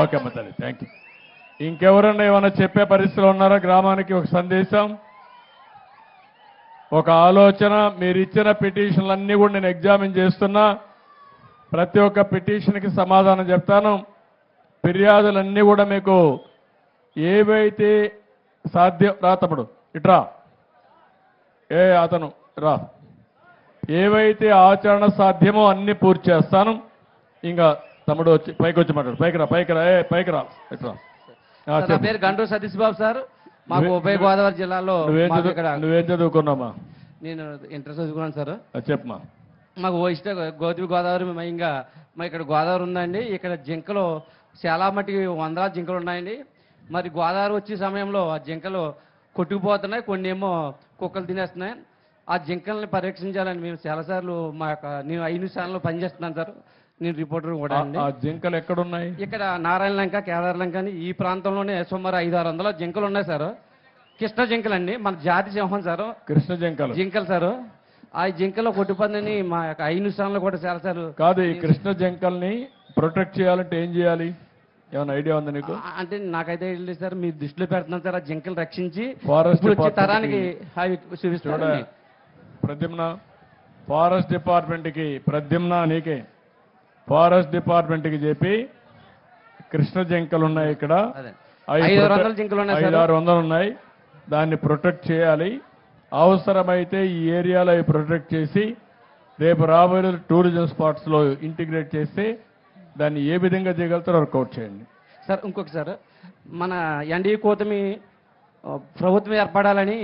Okay అమ్మ తల్లి thank you ఇంకెవరన్నా ఏమైనా చెప్పే పరిస్థితిలో ఉన్నారా? గ్రామానికి ఒక సందేశం. ఒక ఆలోచన మీరు ఇచ్చిన పిటిషన్లన్నీ కూడా నేను ఎగ్జామిన్ చేస్తున్నా. ప్రతి ఒక్క పిటిషన్కి సమాధానం చెప్తాను. ఫిర్యాదులన్నీ కూడా మీకు ఏవైతే సాధ్యం రా తమ్ముడు ఇట్రా ఏ అతను రా. ఏవైతే ఆచరణ సాధ్యమో అన్ని పూర్తి చేస్తాను. ఇంకా తమ్ముడు వచ్చి పైకి వచ్చి మాట్లాడు. పైకి రా పైకి రా ఏ పైకి రా. ఇట్రా నా. పేరు గంటూ సతీష్ బాబు సార్. మాకు ఉభయ గోదావరి జిల్లాలో నువ్వేం చదువు నువ్వేం చదువుకున్నామా నేను ఇంటర్ చదువుకున్నాను సార్. చెప్పమా మాకు ఇష్ట గోదావరి గోదావరి ఇంకా మా ఇక్కడ గోదావరి ఉందండి. ఇక్కడ జింకలు చాలా మట్టుకి వందల జింకలు ఉన్నాయండి. మరి గోదావరి వచ్చే సమయంలో ఆ జింకలు కొట్టుకుపోతున్నాయి. కొన్ని ఏమో కుక్కలు తినేస్తున్నాయి. ఆ జింకల్ని పరీక్షించాలని మేము చాలాసార్లు మా యొక్క నేను ఐదు ఛానల్లో పనిచేస్తున్నాను సార్. నేను రిపోర్టర్ కూడా అండి. ఆ జింకలు ఎక్కడున్నాయి? ఇక్కడ నారాయణ లంక కేదార్ లంక అని ఈ ప్రాంతంలోనే సుమారు ఐదు ఆరు వందల జింకలు ఉన్నాయి సార్. కృష్ణ జింకలు అండి మన జాతి సింహం సార్. కృష్ణ జింకలు. జింకలు సార్. ఆ జింకల కొట్టుపందని మా యొక్క ఐదు ఛానల్ కూడా చాలాసార్లు కాదు ఈ కృష్ణ జింకల్ని ప్రొటెక్ట్ చేయాలంటే ఏం చేయాలి? ఏమైనా ఐడియా ఉందా నీకు? అంటే నాకైతే లేదు సార్ మీ దృష్టిలో పెడుతున్నాం సార్ ఆ జింకలు రక్షించి Department తరానికి అవి చూడ చూపిస్తారండి ప్రద్యుమ్న ఫారెస్ట్ డిపార్ట్మెంట్కి ప్రద్యుమ్న నీకే. ఫారెస్ట్ డిపార్ట్మెంట్కి చెప్పి కృష్ణ జింకలు ఉన్నాయి ఇక్కడ ఐదు ఆరు వందలు ఉన్నాయి దాన్ని ప్రొటెక్ట్ చేయాలి. అవసరమైతే ఈ ఏరియాలో అవి ప్రొటెక్ట్ చేసి రేపు రాబోయే రోజు టూరిజం స్పాట్స్లో ఇంటిగ్రేట్ చేస్తే దాన్ని ఏ విధంగా చేయగలుగుతారో వర్కౌట్ చేయండి. సార్ ఇంకొక సార్ మన ఎన్డీఏ కూటమి ప్రభుత్వం ఏర్పడాలని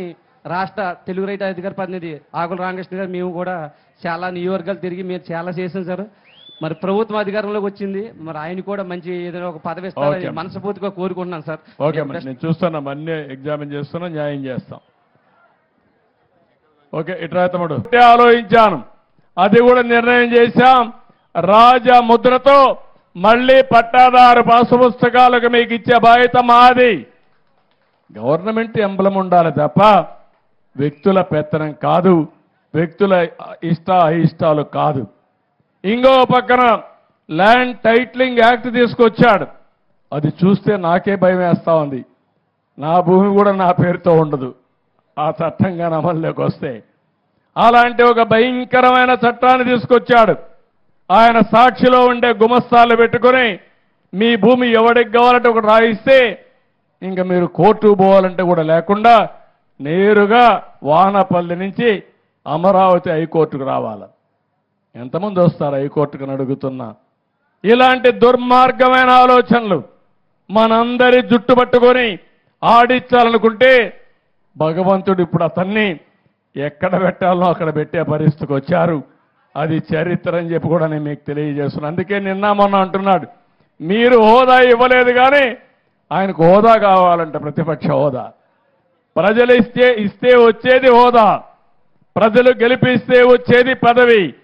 రాష్ట్ర తెలుగు రైతు అధికార ప్రతినిధి ఆకుల రామకృష్ణ గారు మేము కూడా చాలా నియోజకవర్గాలు తిరిగి మేము చాలా చేసాం సార్. మరి ప్రభుత్వం అధికారంలోకి వచ్చింది. మరి ఆయన కూడా మంచి ఏదైనా ఒక పదవి ఇస్తారని. మనస్ఫూర్తిగా కోరుకుంటున్నాను సార్. ఓకే మరి నేను చూస్తున్నాం అన్ని ఎగ్జామిన్ చేస్తున్నా న్యాయం చేస్తాం. ఓకే ఇట్రా తమ్ముడు. ఆలోచించాను. అది కూడా నిర్ణయం చేశాం. రాజ ముద్రతో మళ్ళీ పట్టాదారు పాసు పుస్తకాలకు మీకు ఇచ్చే బాధ్యత మాది. గవర్నమెంట్ ఎంబలం ఉండాలి తప్ప వ్యక్తుల పెత్తనం కాదు. వ్యక్తుల ఇష్ట అయిష్టాలు కాదు. ఇంకో పక్కన ల్యాండ్ టైట్లింగ్ యాక్ట్ తీసుకొచ్చాడు. అది చూస్తే నాకే భయం వేస్తా ఉంది. నా భూమి కూడా నా పేరుతో ఉండదు. ఆ చట్టంగా అమల్లోకి వస్తే. అలాంటి ఒక భయంకరమైన చట్టాన్ని తీసుకొచ్చాడు. ఆయన సాక్షిలో ఉండే గుమస్తాలు పెట్టుకొని మీ భూమి ఎవడికి కావాలంటే ఒకటి రాయిస్తే ఇంకా మీరు కోర్టు పోవాలంటే కూడా లేకుండా నేరుగా వానపల్లి నుంచి అమరావతి హైకోర్టుకు రావాలి. ఎంతమంది వస్తారు హైకోర్టుకు అడుగుతున్నా? ఇలాంటి దుర్మార్గమైన ఆలోచనలు మనందరి జుట్టు పట్టుకొని ఆడించాలనుకుంటే భగవంతుడు ఇప్పుడు అతన్ని ఎక్కడ పెట్టాలో అక్కడ పెట్టే పరిస్థితికి వచ్చారు. అది చరిత్ర అని చెప్పి కూడా నేను మీకు తెలియజేస్తున్నాను అందుకే నిన్న మొన్న అంటున్నాడు మీరు హోదా ఇవ్వలేదు కానీ ఆయనకు హోదా కావాలంట ప్రతిపక్ష హోదా. ప్రజలు ఇస్తే ఇస్తే వచ్చేది హోదా. ప్రజలు గెలిపిస్తే వచ్చేది పదవి.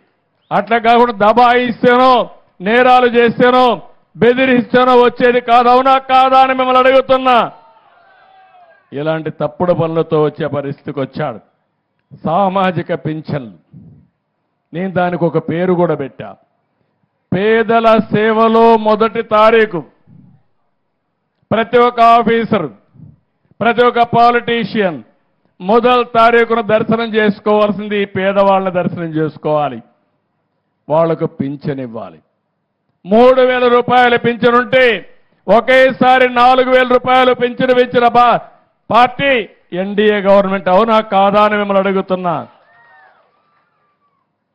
అట్లా కాకుండా దబాయిస్తేనో నేరాలు చేస్తేనో బెదిరిస్తేనో వచ్చేది కాదు. అవునా కాదా అని మిమ్మల్ని అడుగుతున్నా. ఇలాంటి తప్పుడు పనులతో వచ్చే పరిస్థితికి వచ్చాడు. సామాజిక పింఛన్లు. నేను దానికి ఒక పేరు కూడా పెట్టా. పేదల సేవలో మొదటి తారీఖు. ప్రతి ఒక్క ఆఫీసర్ ప్రతి ఒక్క పాలిటీషియన్ మొదటి తారీఖున దర్శనం చేసుకోవాల్సింది పేదవాళ్ళని దర్శనం చేసుకోవాలి. వాళ్ళకు పింఛన్ ఇవ్వాలి. మూడు వేల రూపాయల పింఛన్ ఉంటే ఒకేసారి నాలుగు వేల రూపాయలు పింఛను పెంచిన బా పార్టీ ఎన్డీఏ గవర్నమెంట్ అవునా కాదా అని మిమ్మల్ని అడుగుతున్నా.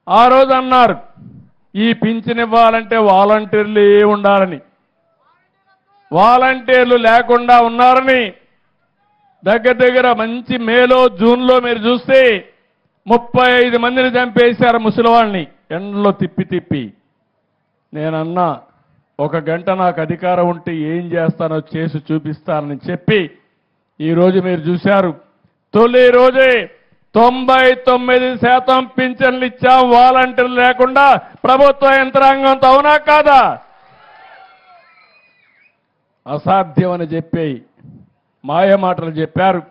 ఆ రోజు అన్నారు ఈ పింఛన్ ఇవ్వాలంటే వాలంటీర్లు ఉండాలని. వాలంటీర్లు లేకుండా ఉన్నారని దగ్గర దగ్గర మంచి మేలో జూన్లో మీరు చూస్తే ముప్పై ఐదు మందిని చంపేశారు ముసలివాళ్ళని. ఎండలో తిప్పి తిప్పి నేనన్నా ఒక గంట నాకు అధికారం ఉంటే ఏం చేస్తానో చేసి చూపిస్తానని చెప్పి ఈరోజు మీరు చూశారు. తొలి రోజే తొంభై తొమ్మిది శాతం పింఛన్లు ఇచ్చాం. వాలంటీర్లు లేకుండా ప్రభుత్వ యంత్రాంగంతో అవునా కాదా? అసాధ్యం అని చెప్పి మాయ మాటలు చెప్పారు.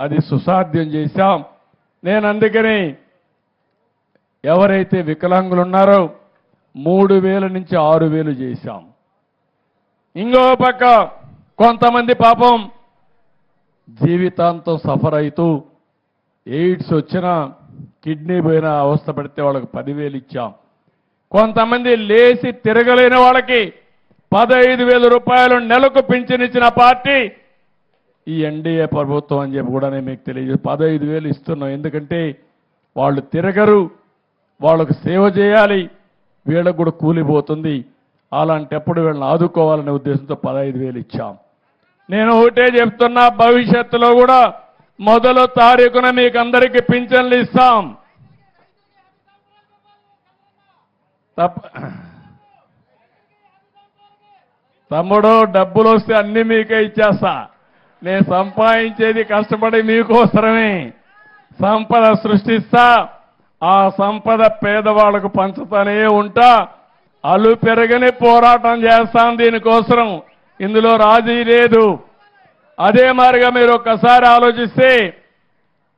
అది సుసాధ్యం చేశాం. నేను అందుకని ఎవరైతే వికలాంగులు ఉన్నారో మూడు వేల నుంచి ఆరు వేలు చేశాం. ఇంకో పక్క కొంతమంది పాపం జీవితాంతం సఫర్ అవుతూ ఎయిడ్స్ వచ్చినా కిడ్నీ పోయిన అవస్థ పడితే వాళ్ళకి పదివేలు ఇచ్చాం. కొంతమంది లేచి తిరగలేని వాళ్ళకి పదహైదు వేల రూపాయలు నెలకు పింఛనిచ్చిన పార్టీ ఈ ఎన్డీఏ ప్రభుత్వం అని చెప్పి కూడా నేను మీకు తెలియజే పదహైదు వేలు ఇస్తున్నాం. ఎందుకంటే వాళ్ళు తిరగరు వాళ్ళకు సేవ చేయాలి. వీళ్ళకు కూడా కూలిపోతుంది అలాంటప్పుడు వీళ్ళని ఆదుకోవాలనే ఉద్దేశంతో పదహైదు వేలు ఇచ్చాం. నేను ఒకటే చెప్తున్నా భవిష్యత్తులో కూడా మొదలు తారీఖున మీకు అందరికీ పింఛన్లు ఇస్తాం. తప్ప తమ్ముడు డబ్బులు వస్తే అన్ని మీకే ఇచ్చేస్తా. నేను సంపాదించేది కష్టపడి మీకోసరమే సంపద సృష్టిస్తా. ఆ సంపద పేదవాళ్ళకు పంచుతానే ఉంటా. అలు పెరగని పోరాటం చేస్తాం దీనికోసం ఇందులో రాజీ లేదు. అదే మారిగా మీరు ఒక్కసారి ఆలోచిస్తే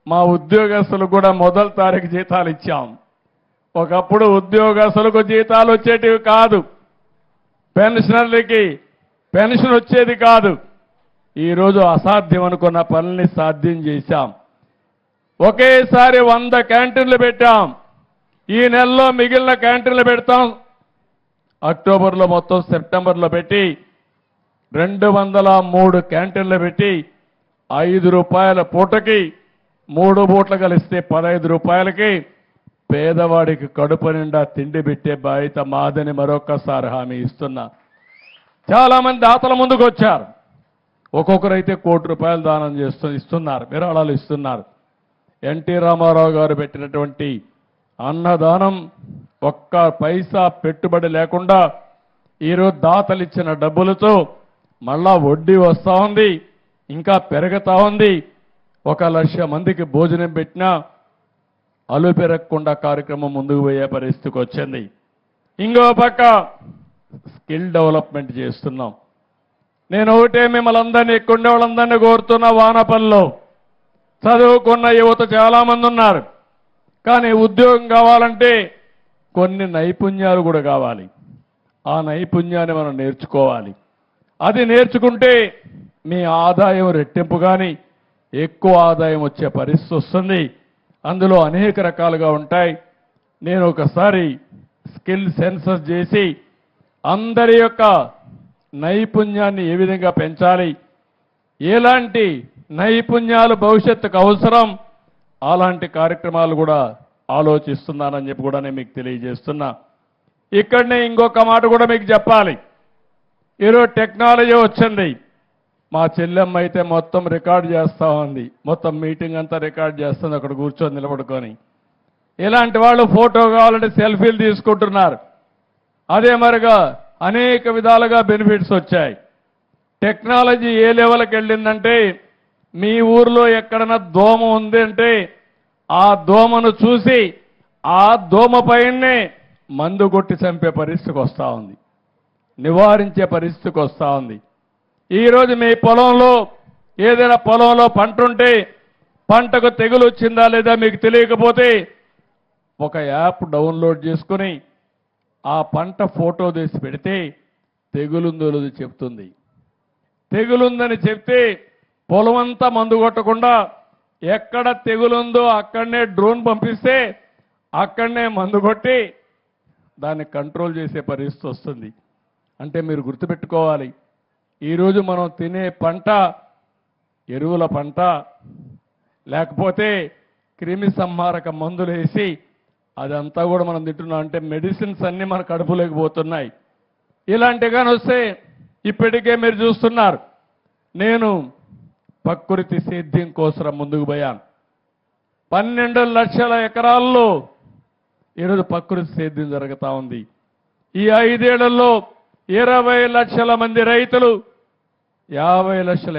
మా ఉద్యోగస్తులకు కూడా మొదటి తారీఖు జీతాలు ఇచ్చాం. ఒకప్పుడు ఉద్యోగస్తులకు జీతాలు వచ్చేటివి కాదు. పెన్షనర్లకి పెన్షన్ వచ్చేది కాదు. ఈరోజు అసాధ్యం అనుకున్న పనుల్ని సాధ్యం చేశాం. ఒకేసారి వంద క్యాంటీన్లు పెట్టాం. ఈ నెలలో మిగిలిన క్యాంటీన్లు పెడతాం. అక్టోబర్లో మొత్తం సెప్టెంబర్లో పెట్టి రెండు వందల మూడు క్యాంటీన్లు పెట్టి ఐదు రూపాయల పూటకి మూడు పూటలు కలిస్తే పదహైదు రూపాయలకి పేదవాడికి కడుపు నిండా తిండి పెట్టే బాధ్యత మాదని మరొకసారి హామీ ఇస్తున్నా. చాలామంది దాతల ముందుకు వచ్చారు. ఒక్కొక్కరైతే కోటి రూపాయలు దానం చేస్తూ ఇస్తున్నారు విరాళాలు ఇస్తున్నారు. ఎన్టీ రామారావు గారు పెట్టినటువంటి అన్నదానం ఒక్క పైసా పెట్టుబడి లేకుండా ఈరోజు దాతలు ఇచ్చిన డబ్బులతో మళ్ళా వడ్డీ వస్తూ ఉంది ఇంకా పెరుగుతూ ఉంది. ఒక లక్ష మందికి భోజనం పెట్టినా అలు పెరగకుండా కార్యక్రమం ముందుకు పోయే పరిస్థితికి వచ్చింది. ఇంకో పక్క స్కిల్ డెవలప్మెంట్ చేస్తున్నాం. నేను ఒకటే మిమ్మల్ని అందరినీ ఎక్కుండే వాళ్ళందరినీ కోరుతున్న వానపల్లో చదువుకున్న యువత చాలామంది ఉన్నారు. కానీ ఉద్యోగం కావాలంటే కొన్ని నైపుణ్యాలు కూడా కావాలి. ఆ నైపుణ్యాన్ని మనం నేర్చుకోవాలి. అది నేర్చుకుంటే మీ ఆదాయం రెట్టింపు కానీ ఎక్కువ ఆదాయం వచ్చే పరిస్థితి వస్తుంది. అందులో అనేక రకాలుగా ఉంటాయి. నేను ఒకసారి స్కిల్ సెన్సస్ చేసి అందరి యొక్క నైపుణ్యాన్ని ఏ విధంగా పెంచాలి? ఎలాంటి నైపుణ్యాలు భవిష్యత్తుకు అవసరం. అలాంటి కార్యక్రమాలు కూడా ఆలోచిస్తున్నానని చెప్పి కూడా నేను మీకు తెలియజేస్తున్నా. ఇక్కడనే ఇంకొక మాట కూడా మీకు చెప్పాలి. ఈరోజు టెక్నాలజీ వచ్చింది. మా చెల్లెమ్మ అయితే మొత్తం రికార్డ్ చేస్తా ఉంది. మొత్తం మీటింగ్ అంతా రికార్డ్ చేస్తుంది అక్కడ కూర్చొని నిలబడుకొని. ఇలాంటి వాళ్ళు ఫోటో కావాలంటే సెల్ఫీలు తీసుకుంటున్నారు. అదే మరిగా అనేక విధాలుగా బెనిఫిట్స్ వచ్చాయి. టెక్నాలజీ ఏ లెవెల్కి వెళ్ళిందంటే మీ ఊర్లో ఎక్కడన్నా దోమ ఉంది అంటే ఆ దోమను చూసి ఆ దోమ పైనే మందు కొట్టి చంపే పరిస్థితికి వస్తూ ఉంది. నివారించే పరిస్థితికి వస్తూ ఉంది. ఈరోజు మీ పొలంలో ఏదైనా పొలంలో పంట ఉంటే పంటకు తెగులు వచ్చిందా లేదా మీకు తెలియకపోతే ఒక యాప్ డౌన్లోడ్ చేసుకుని ఆ పంట ఫోటో తీసి పెడితే తెగులుందో లేదో చెప్తుంది. తెగులుందని చెప్తే పొలమంతా మందు కొట్టకుండా ఎక్కడ తెగులుందో అక్కడనే డ్రోన్ పంపిస్తే అక్కడనే మందు కొట్టి దాన్ని కంట్రోల్ చేసే పరిస్థితి వస్తుంది. అంటే మీరు గుర్తుపెట్టుకోవాలి ఈరోజు మనం తినే పంట ఎరువుల పంట లేకపోతే క్రిమి సంహారక మందులు వేసి అదంతా కూడా మనం తింటున్నాం. అంటే మెడిసిన్స్ అన్నీ మన కడుపులోకి పోతున్నాయి. ఇలాంటి కానీ వస్తే ఇప్పటికే మీరు చూస్తున్నారు. నేను ప్రకృతి సేద్యం కోసం ముందుకు పోయాను. పన్నెండు లక్షల ఎకరాల్లో ఈరోజు ప్రకృతి సేద్యం జరుగుతూ ఉంది. ఈ ఐదేళ్ళలో ఇరవై లక్షల మంది రైతులు యాభై లక్షల